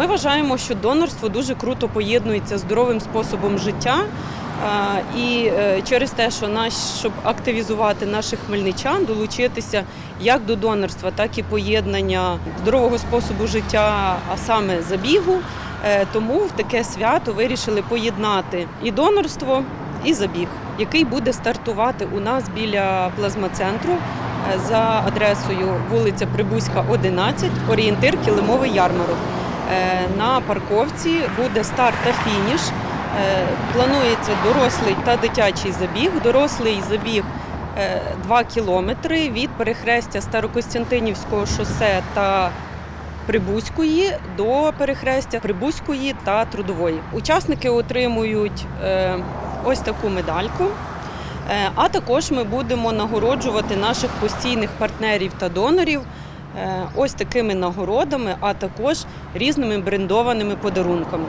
Ми вважаємо, що донорство дуже круто поєднується здоровим способом життя. І е, через те, що наш, щоб активізувати наших хмельничан, долучитися як до донорства, так і поєднання здорового способу життя, а саме забігу. Е, Тому в таке свято вирішили поєднати і донорство, і забіг, який буде стартувати у нас біля плазмацентру е, за адресою вулиця Прибузька, 11, орієнтир Килимовий ярмарок. Е, На парковці буде старт та фініш. Е, Планується дорослий та дитячий забіг. Дорослий забіг 2 кілометри від перехрестя Старокостянтинівського шосе та Прибузької до перехрестя Прибузької та Трудової. Учасники отримують е, ось таку медальку. Е, А також ми будемо нагороджувати наших постійних партнерів та донорів е, ось такими нагородами, а також різними брендованими подарунками.